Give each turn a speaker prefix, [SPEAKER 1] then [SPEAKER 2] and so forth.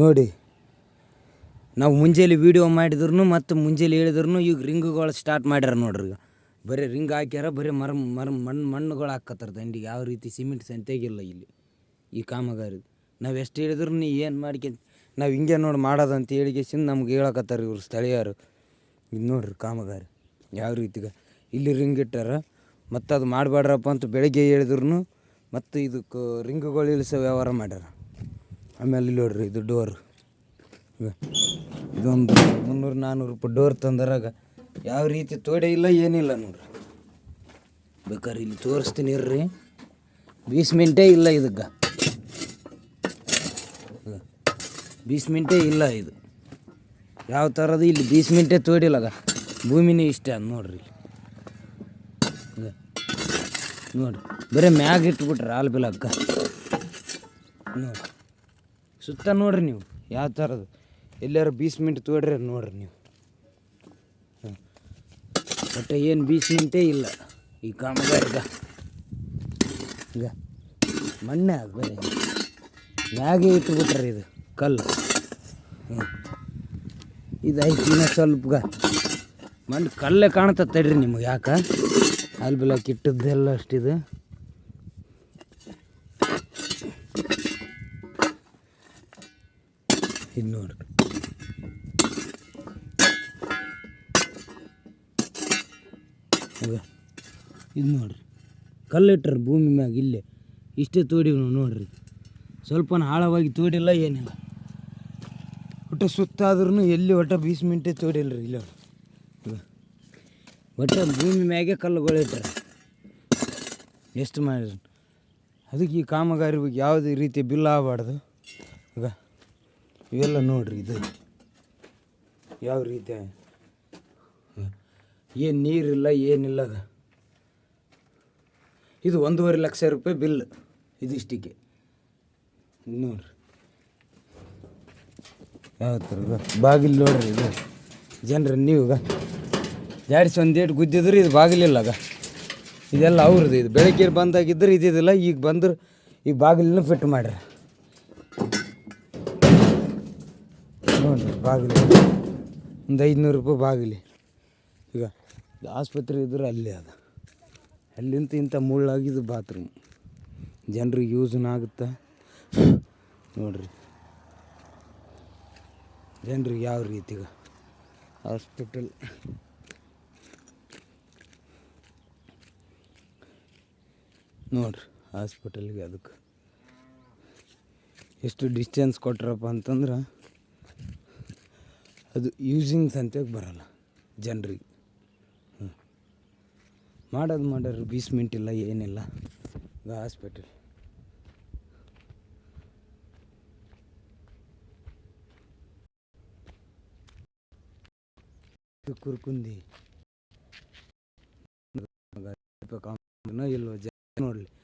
[SPEAKER 1] ನೋಡಿ. ನಾವು ಮುಂಜಾನೆ ವೀಡಿಯೋ ಮಾಡಿದ್ರು ಮತ್ತು ಮುಂಜಾನೆ ಹೇಳಿದ್ರು ಈಗ ರಿಂಗ್ಗಳು ಸ್ಟಾರ್ಟ್ ಮಾಡ್ಯಾರ ನೋಡ್ರಿ ಈಗ. ಬರೀ ರಿಂಗ್ ಹಾಕ್ಯಾರ, ಬರೀ ಮರ ಮರ ಮಣ್ಣು ಮಣ್ಣುಗಳು ಹಾಕತ್ತಾರ ದಂಡಿಗೆ. ಯಾವ ರೀತಿ ಸಿಮೆಂಟ್ ಸಂತೆಗಿಲ್ಲ ಇಲ್ಲಿ ಈ ಕಾಮಗಾರಿ ನಾವು ಎಷ್ಟು ಹೇಳಿದ್ರು ನೀ ಏನು ಮಾಡ್ಕೊಂತ ನಾವು ಹಿಂಗೆ ನೋಡಿ ಮಾಡೋದಂತ ಹೇಳಿಗೆಸಿಂದ ನಮ್ಗೆ ಹೇಳಕತ್ತಾರ ಇವರು ಸ್ಥಳೀಯರು. ಇದು ನೋಡ್ರಿ ಕಾಮಗಾರಿ ಯಾವ ರೀತಿಗೆ. ಇಲ್ಲಿ ರಿಂಗ್ ಇಟ್ಟಾರ, ಮತ್ತು ಅದು ಮಾಡಬೇಡ್ರಪ್ಪ ಅಂತ ಬೆಳಗ್ಗೆ ಹೇಳಿದ್ರು ಮತ್ತು ಇದಕ್ಕೆ ರಿಂಗ್ಗಳು ಇಳಿಸೋ ವ್ಯವಹಾರ ಮಾಡ್ಯಾರ. ಆಮೇಲೆ ಇಲ್ಲಿ ನೋಡ್ರಿ ಇದು ಡೋರ್ ಇದೊಂದು ಮುನ್ನೂರು ನಾನ್ನೂರು ರೂಪಾಯಿ ಡೋರ್ ತಂದರಾಗ ಯಾವ ರೀತಿ ತೋಡೆ ಇಲ್ಲ, ಏನಿಲ್ಲ ನೋಡ್ರಿ. ಬೇಕಾದ್ರೆ ಇಲ್ಲಿ ತೋರಿಸ್ತೀನಿ ಇರ್ರಿ. ಬೀಸ್ಮೆಂಟೇ ಇಲ್ಲ ಇದಕ್ಕೆ. ಬೀಸ್ಮೆಂಟೇ ಇಲ್ಲ ಇದು. ಯಾವ ಥರದ್ದು ಇಲ್ಲಿ ಬೀಸ್ ಮಿಂಟೇ ತೋಡಿಲ್ಲಗ. ಭೂಮಿನೇ ಇಷ್ಟ ಅದ ನೋಡ್ರಿ. ನೋಡ್ರಿ. ಬರೀ ಮ್ಯಾಗ ಇಟ್ಬಿಟ್ರೆ ಹಾಲು ಬಿಲಕ್ಕ ನೋಡ್ರಿ. ಸುತ್ತ ನೋಡ್ರಿ ನೀವು. ಯಾವ ಥರದ್ದು? ಎಲ್ಲಾರು ಬೀಸ್ಮೆಂಟ್ ತೋಡ್ರಿ ನೋಡ್ರಿ ನೀವು. ಬಟ್ ಏನು ಬೀಸ್ಮೆಂಟೇ ಇಲ್ಲ. ಈ ಕಾಮಗಾರಿಗ. ಈಗ ಮಣ್ಣೆ ಆಗ ಬರೀ ಮ್ಯಾಗೆ ಇಟ್ಬಿಟ್ರಿ ಇದು ಕಲ್ಲು. ಇದು ಐದು ದಿನ ಸ್ವಲ್ಪ ಮಣ್ಣು ಕಲ್ಲೇ ಕಾಣ್ತದೆ ತಡ್ರಿ ನಿಮಗೆ ಯಾಕೆ? ಅಲ್ಲಿ ಬಿಲಕ್ಕೆ ಇಟ್ಟದ್ದೆಲ್ಲ ಅಷ್ಟಿದೆ. ಹೌದಾ? ಇದು ನೋಡ್ರಿ ಕಲ್ಲಿಟ್ರ ಭೂಮಿ ಮ್ಯಾಗ ಇಲ್ಲೇ. ಇಷ್ಟೇ ತೋಡಿವ ನಾವು ನೋಡ್ರಿ. ಸ್ವಲ್ಪ ಆಳವಾಗಿ ತೋಡಿಲ್ಲ, ಏನಿಲ್ಲ. ಒಟ್ಟು ಸುತ್ತಾದ್ರೂ ಎಲ್ಲಿ ಒಟ್ಟ ಬೀಸ್ಮೆಂಟೇ ತೋಡಿಲ್ಲ ರೀ ಇಲ್ಲ ಒಟ್ಟು ಭೂಮಿ ಮ್ಯಾಗೆ ಕಲ್ಲುಗಳು ಇಟ್ಟಾರ. ಎಷ್ಟು ಮಾಡಿದ್ರು? ಅದಕ್ಕೆ ಈ ಕಾಮಗಾರಿ ಬಗ್ಗೆ ಯಾವುದೇ ರೀತಿ ಬಿಲ್ ಆಗಬಾರ್ದು. ಈಗ ಇವೆಲ್ಲ ನೋಡ್ರಿ ಇದು. ಯಾವ ರೀತಿ? ಏನು ನೀರಿಲ್ಲ, ಏನಿಲ್ಲ. ಇದು ಒಂದೂವರೆ ಲಕ್ಷ ರೂಪಾಯಿ ಬಿಲ್ ಇದಿಷ್ಟಕ್ಕೆ. ಇದ್ ನೋಡ್ರಿ. ಯಾವ ಥರ ಇದು? ಬಾಗಿಲು ನೋಡ್ರಿ ಇದು. ಜನರ ನೀವು ಜಾಡಿಸಿ ಒಂದು ಏಟು ಗುದ್ದಿದ್ರು ಇದು ಬಾಗಿಲಿಲ್ಲ ಅದ. ಇದೆಲ್ಲ ಅವ್ರದ್ದು ಇದು. ಬೆಳಗ್ಗೆ ಬಂದಾಗಿದ್ದರೆ ಇದಿಲ್ಲ, ಈಗ ಬಂದ್ರೆ ಈ ಬಾಗಿಲನ್ನು ಫಿಟ್ ಮಾಡ್ರಿ. ನೋಡ್ರಿ ಬಾಗಿಲು. ಒಂದು ಐದುನೂರು ರೂಪಾಯಿ ಬಾಗಿಲಿ. ಈಗ ಆಸ್ಪತ್ರೆ ಇದ್ರೆ ಅಲ್ಲೇ ಅದ. ಅಲ್ಲಿಂತ ಇಂಥ ಮುಳ್ಳಾಗಿದ್ದು ಬಾತ್ರೂಮ್. ಜನರಿಗೆ ಯೂಸ್ನ ಆಗುತ್ತಾ? ನೋಡಿರಿ. ಜನರಿಗೆ ಯಾವ ರೀತಿಗ ಹಾಸ್ಪಿಟಲ್. ನೋಡ್ರಿ, ಹಾಸ್ಪಿಟಲ್ಗೆ ಅದಕ್ಕೆ. ಎಷ್ಟು ಡಿಸ್ಟೆನ್ಸ್ ಕೊಟ್ರಪ್ಪ ಅಂತಂದ್ರೆ ಅದು ಯೂಸಿಂಗ್ ಸಂತೆಗೆ ಬರಲ್ಲ ಜನರಿಗೆ. ಮಾಡೋದು ಮಾಡ್ಯಾರ ಬೀಸ್ಮೆಂಟ್ ಇಲ್ಲ ಏನಿಲ್ಲ. ಈಗ ಹಾಸ್ಪಿಟಲ್. ಕುರ್ಕುಂದಿ. ಇಲ್ವೋ?